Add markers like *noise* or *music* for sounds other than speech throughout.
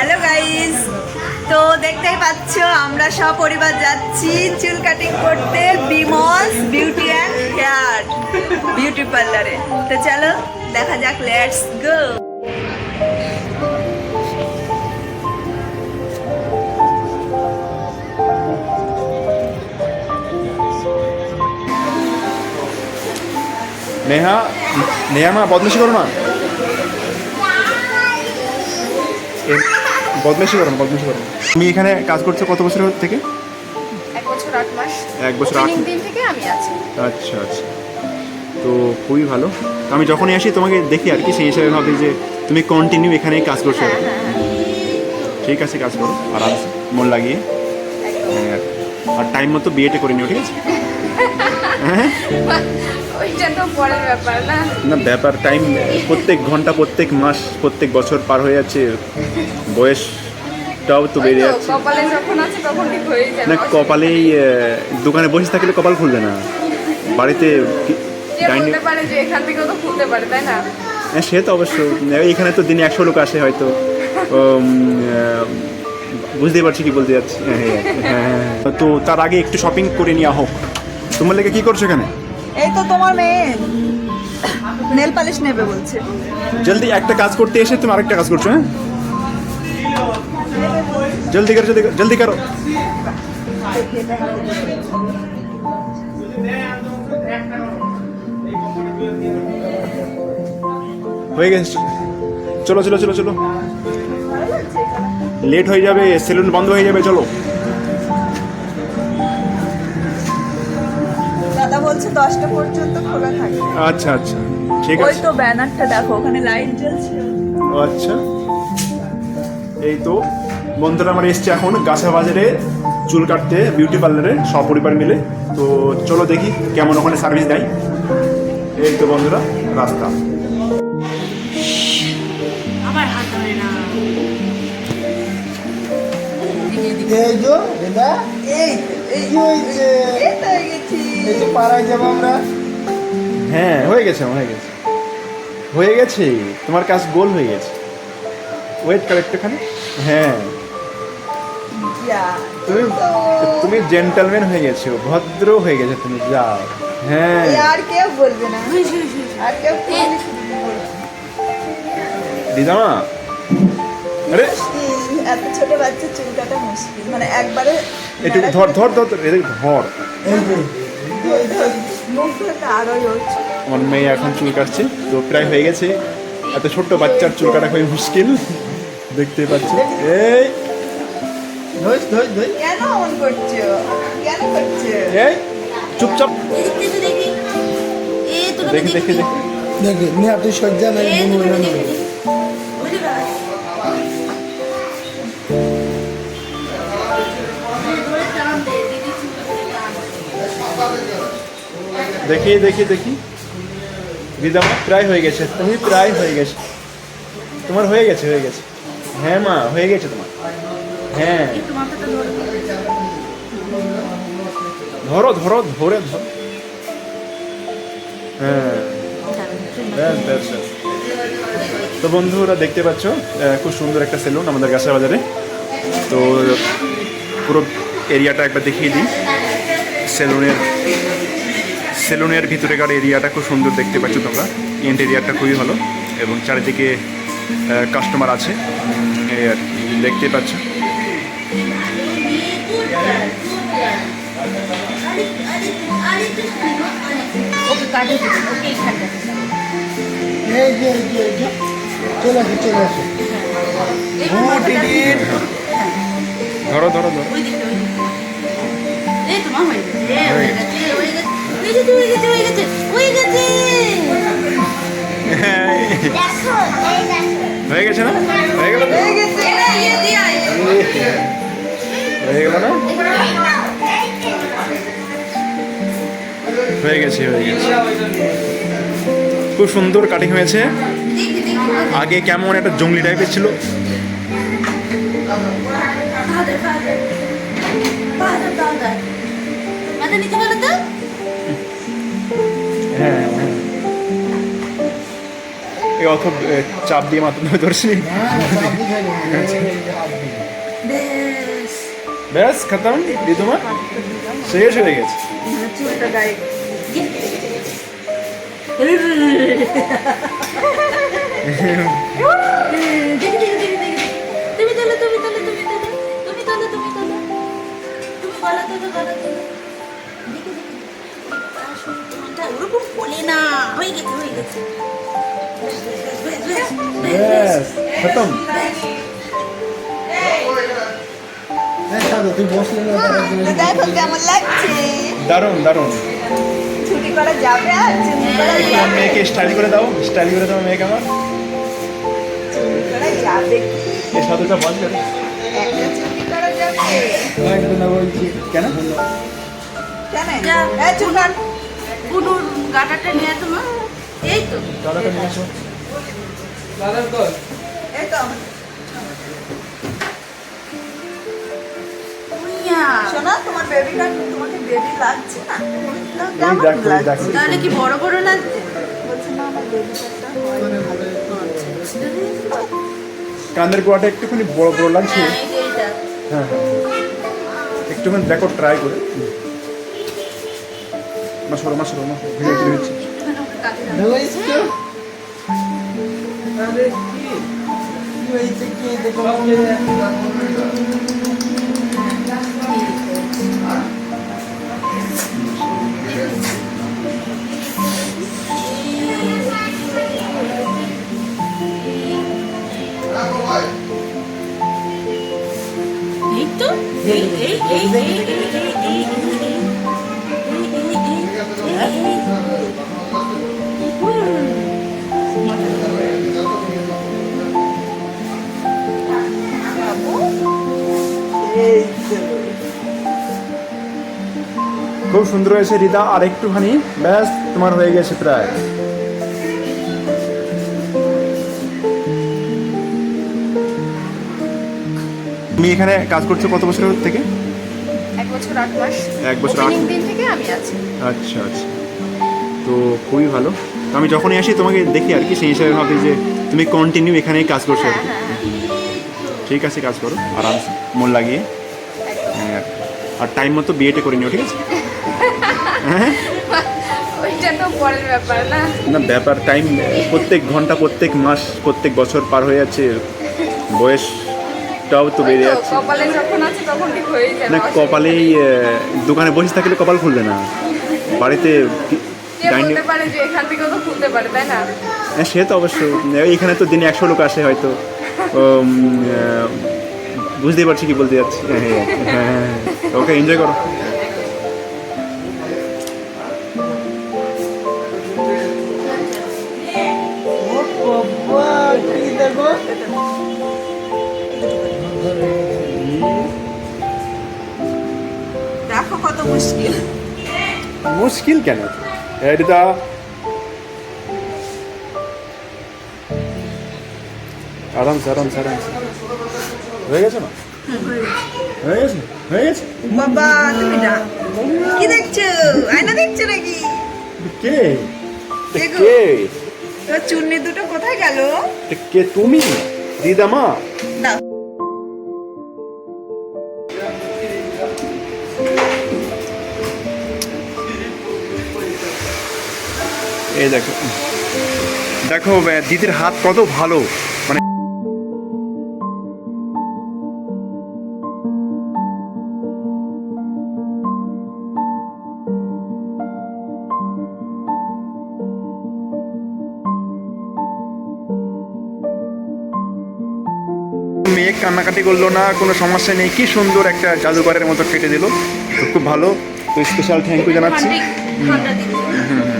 Hello guys তো দেখতেই পাচ্ছ, আমরা সব পরিবার যাচ্ছি চুল কাটিং করতে Beams beauty and hair beauty পার্লারে তো চলো, দেখা যাক লেটস গো নেহা নেহা মা, বদমাশি করো না। বদমাশি করো না বদমাশি করো না। তুমি এখানে কাজ করছ কত বছর থেকে? এক বছর আট মাস। এক বছর আট দিন থেকে আমি আছি। আচ্ছা আচ্ছা। তো খুবই ভালো। তো আমি যখনই আসি তোমাকে দেখি আর কি সেই হিসাবে ভাবি যে তুমি কন্টিনিউ এখানেই কাজ করছ। হ্যাঁ হ্যাঁ হ্যাঁ। ঠিক আছে কাজ করো। আরামসে মন লাগিয়ে। আর টাইম মতো বিয়েটা করে নিও ঠিক আছে? *laughs* হ্যাঁ? না। ব্যাপার টাইম প্রত্যেক ঘণ্টা প্রত্যেক মাস প্রত্যেক বছর পার হয়ে যাচ্ছে। বয়সটাও তো বেড়ে যাচ্ছে। না কপালেই দোকানে বসে থাকলে কপাল খুলবে না। বাড়িতে হ্যাঁ সে তো অবশ্য। এখানে তো দিনে একশো লোক আসে হয়তো। বুঝতেই পারছি কি বলতে যাচ্ছি। হ্যাঁ, হ্যাঁ, হ্যাঁ, হ্যাঁ। তো তার আগে একটু শপিং করে নেওয়া হোক। তোমার লেগে কি করছ এখানে? এই তো তোমার মেয়ে। নেল পালিশ নেবে বলছে। জলদি একটা কাজ করতে এসে তুমি আরেকটা কাজ করছ হ্যাঁ? জলদি করো জলদি জলদি করো। হয়ে গেছে। চলো চলো চলো চলো। লেট হয়ে যাবে সেলুন বন্ধ হয়ে যাবে চলো। দশটা পর্যন্ত খোলা থাকবে আচ্ছা আচ্ছা। ঠিক ওই আছে। তো ব্যানারটা দেখো ওখানে লাইট জ্বলছে। আচ্ছা। এই তো বন্ধুরা আমরা এসছি এখন গাছা বাজারে চুল কাটতে বিউটি পার্লারে সপরিবার মিলে। তো চলো দেখি কেমন ওখানে সার্ভিস দেয়। এই তো বন্ধুরা রাস্তা। এই যে দাদা এই এই কি হয়েছে? এই গেছি এই যে পাড়ায় যাব আমরা? হ্যাঁ হয়ে গেছে হয়ে গেছে। হয়ে গেছে? তোমার কাজ গোল হয়ে গেছে। ওয়েট কর একটুখানি। হ্যাঁ। তুমি তুমি জেন্টালম্যান হয়ে গেছো ভদ্র হয়ে গেছে তুমি যাও। হ্যাঁ। আর কেউ বলবে না। আর কেউ দিদামা। আরে। এত ছোট বাচ্চা চুল কাটা মুশকিল। মানে একবারে একটু ধর ধর ধর ধর, আমার মেয়ে এখন চুল কাটছে তো প্রায় হয়ে গেছে। এত ছোট্ট বাচ্চার চুল কাটা খুবই মুশকিল দেখতে পাচ্ছি। এই। এই চুপচাপ। দেখি দেখি। দেখি দেখি নিয়ে আপনি সজ্জা নাই দেখি দেখি দেখি। দিদামা প্রায় হয়ে গেছে, তুমি প্রায় হয়ে গেছে। তোমার হয়ে গেছে হয়ে গেছে। হ্যাঁ মা, হয়ে গেছে তোমার। হ্যাঁ। ধরো ধরো, ধরে, ধরো। হ্যাঁ। ব্যাস ব্যাস তো বন্ধুরা দেখতে পাচ্ছ খুব সুন্দর একটা সেলুন আমাদের গাছা বাজারে। তো পুরো এরিয়াটা একবার দেখিয়ে দিই। সেলুনের সেলুনের ভিতরেকার এরিয়াটা খুব সুন্দর দেখতে পাচ্ছ তোমরা। ইন্টেরিয়ারটা খুবই ভালো এবং চারিদিকে কাস্টমার আছে। এই আর দেখতে পাচ্ছ। ধরো ধরো এই ধরো হয়ে গেছে না? হয়ে গেল হয়ে গেছে হয়ে গেল না? হয়ে গেছে হয়ে গেছে। খুব সুন্দর কাটিং হয়েছে। আগে কেমন একটা জঙ্গলি টাইপের ছিল। অত চাপ দিয়ে মাথা ধরে ধরছি ব্যাস খতম দিয়ে তোমার শেষ হয়ে গেছে ওরকম বলে না হয়ে গেছে হয়ে গেছে ব্যাস খতম এই তুই বসলে না দেখো কেমন লাগছে দারুণ। দারুণ। ছুটি করা যাবে আর চুরি করা যাবে মেয়েকে স্টাইল করে দাও স্টাইল করে দাও মেয়েকে আমার। চুরি করা যাবে কি এই সাধুটা বলবে একটা চুরি করা যাবে লাগবে না বলছি। কেন? কেন? গুনুর গাটাটা নিয়ে তোমার এই তো। নিয়ে এই তো। তোমার তোমাকে বেবি লাগছে না। তাহলে কি বড় বড় লাগছে? বলছে না আমার কানের গোয়াটা একটুখানি বড় বড় লাগছে। হ্যাঁ, এই যে এইটা। হ্যাঁ। একটুখানি দেখো ট্রাই করে। মা সরো মা সরো মা Não isca. Dala isca. Dala isca aqui. Dala isca aqui. Eita! Ei, ei, ei, ei, ei, ei. খুব সুন্দর হয়েছে রিদা আর একটুখানি ব্যাস তোমার হয়ে গেছে প্রায়। তুমি এখানে কাজ করছ কত বছর থেকে? এক বছর আট মাস। এক বছর আট দিন থেকে আমি আছি। আচ্ছা আচ্ছা। তো খুবই ভালো। তো আমি যখনই আসি তোমাকে দেখি আর কি সেই হিসাবে ভাবি যে তুমি কন্টিনিউ এখানেই কাজ করছ আর কি। ঠিক আছে কাজ করো। আরামসে মন লাগিয়ে। হ্যাঁ, আর টাইম মতো বিয়েটা করে নিও ঠিক আছে? *laughs* না না ব্যাপার টাইম প্রত্যেক ঘণ্টা প্রত্যেক মাস প্রত্যেক বছর পার হয়ে যাচ্ছে বয়সটাও তো বেড়ে যাচ্ছে হয়ে না কপালেই দোকানে বসে থাকলে কপাল খুলবে না বাড়িতে হ্যাঁ সে তো অবশ্যই এখানে তো দিনে একশো লোক আসে হয়তো বুঝতেই পারছি কি বলতে যাচ্ছি হ্যাঁ হ্যাঁ হ্যাঁ ওকে এনজয় করো কত মুশকিল। মুশকিল কেন? এটা আরামসে আরামসে আরামসে। হয়ে গেছে না? হয়ে গেছে? হয়ে গেছে? বাবা তুমি না। কি দেখছ? আয়না দেখছ নাকি? কে? কে? চুন্নি দুটো কোথায় গেল? কে তুমি? দিদা মা। দাও। এই দেখো। দেখো দিদির হাত কত ভালো। মানে মেয়ে কান্নাকাটি করল না কোনো সমস্যা নেই। কি সুন্দর একটা জাদুঘরের মতো কেটে দিল। খুব ভালো। তো স্পেশাল থ্যাংক ইউ জানাচ্ছি। দিচ্ছে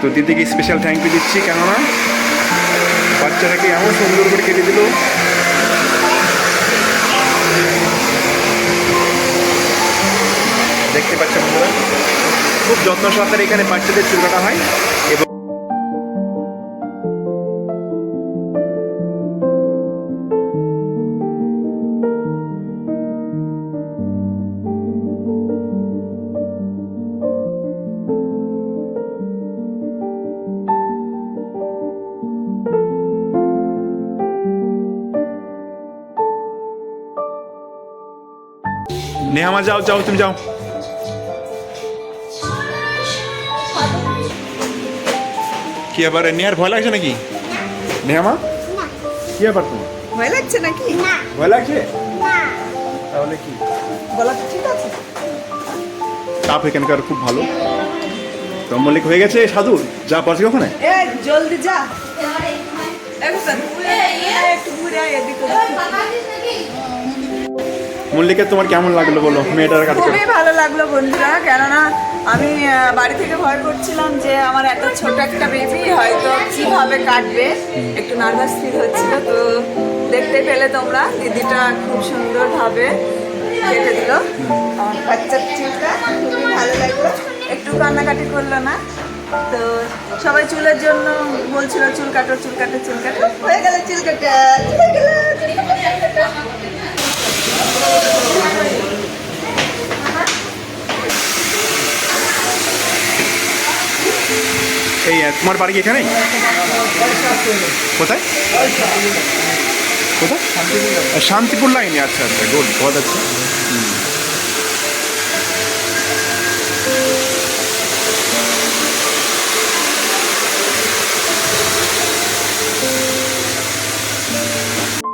তো দিদিকে স্পেশাল থ্যাংক ইউ দিচ্ছি, কেননা বাচ্চাটাকে এমন সুন্দর করে কেটে দিল। দেখতে পাচ্ছেন বন্ধুরা, খুব যত্ন সহকারে এখানে বাচ্চাদের চুল কাটা হয় এবং নেহামা যাও যাও তুমি যাও। কি আবার নেহার ভয় লাগছে নাকি? নেহামা কি ব্যাপার তোমার? ভয় লাগছে নাকি? ভয় লাগছে? তাহলে কি? বলা ঠিক আছে। তাপ এখানকার খুব ভালো। তো মল্লিক হয়ে গেছে সাধুর। যা পারছি ওখানে? এ জলদি যা। একটু ঘুরে এদিকে। মল্লিকের তোমার কেমন লাগল বলো? মেয়েটার কাটতে খুবই ভালো লাগল বন্ধুরা, কেননা আমি বাড়ি থেকে ভয় করছিলাম যে আমার এত ছোট একটা বেবি হয়তো কীভাবে কাটবে। একটু নার্ভাস ফিল হচ্ছিল, তো দেখতে পেলে তোমরা, দিদিটা খুব সুন্দরভাবে কেটে দিল। আমার বাচ্চার চুলটা খুবই ভালো লাগল, একটু কান্নাকাটি করল না। তো সবাই চুলের জন্য বলছিল, চুল কাটো চুল কাটো চুল কাটো। হয়ে গেল চুল কাটা হয়ে গেল চুল কাটা, চুল কাটা। এই তোমার বাড়ি এখানে কোথায়? কোথায়? শান্তিপুর লাইনে আচ্ছা আচ্ছা গুড বহুত আচ্ছা।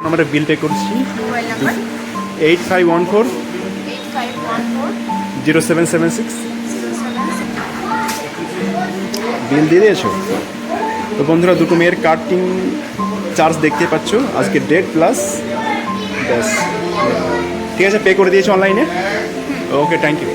আমরা বিল পে করছি। Eight five one four zero seven seven six bill দিয়ে দিয়েছ? তো বন্ধুরা দুটো মেয়ের কাটিং চার্জ দেখতে পাচ্ছ। আজকে ডেট প্লাস ব্যাস। ঠিক আছে পে করে দিয়েছ অনলাইনে ওকে থ্যাংক ইউ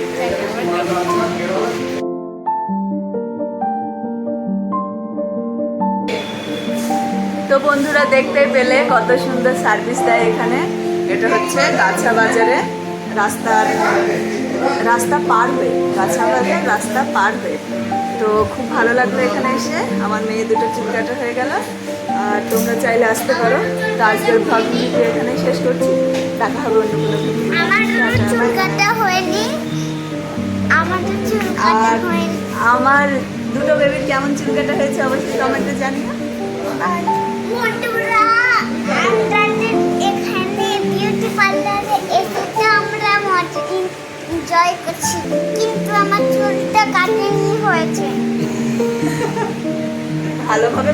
তো বন্ধুরা দেখতে পেলে কত সুন্দর সার্ভিস দেয় এখানে। এটা হচ্ছে গাছা বাজারে রাস্তার রাস্তা পার হয়ে গাছা বাজার রাস্তা পার হয়ে। তো খুব ভালো লাগল এখানে এসে। আমার মেয়ে দুটো চুল কাটা হয়ে গেল। আর তোমরা চাইলে আসতে পারো। তো আজকের ভাগ ভিডিও এখানে শেষ করছি। দেখা হবে অন্য কোনো ভিডিও আর আমার দুটো বেবির কেমন চুল কাটা হয়েছে অবশ্যই কমেন্টে জানিও। বাই মজা এনজয় করছি কিন্তু আমার চুলটা কাটেনি হয়েছে। ভালোভাবে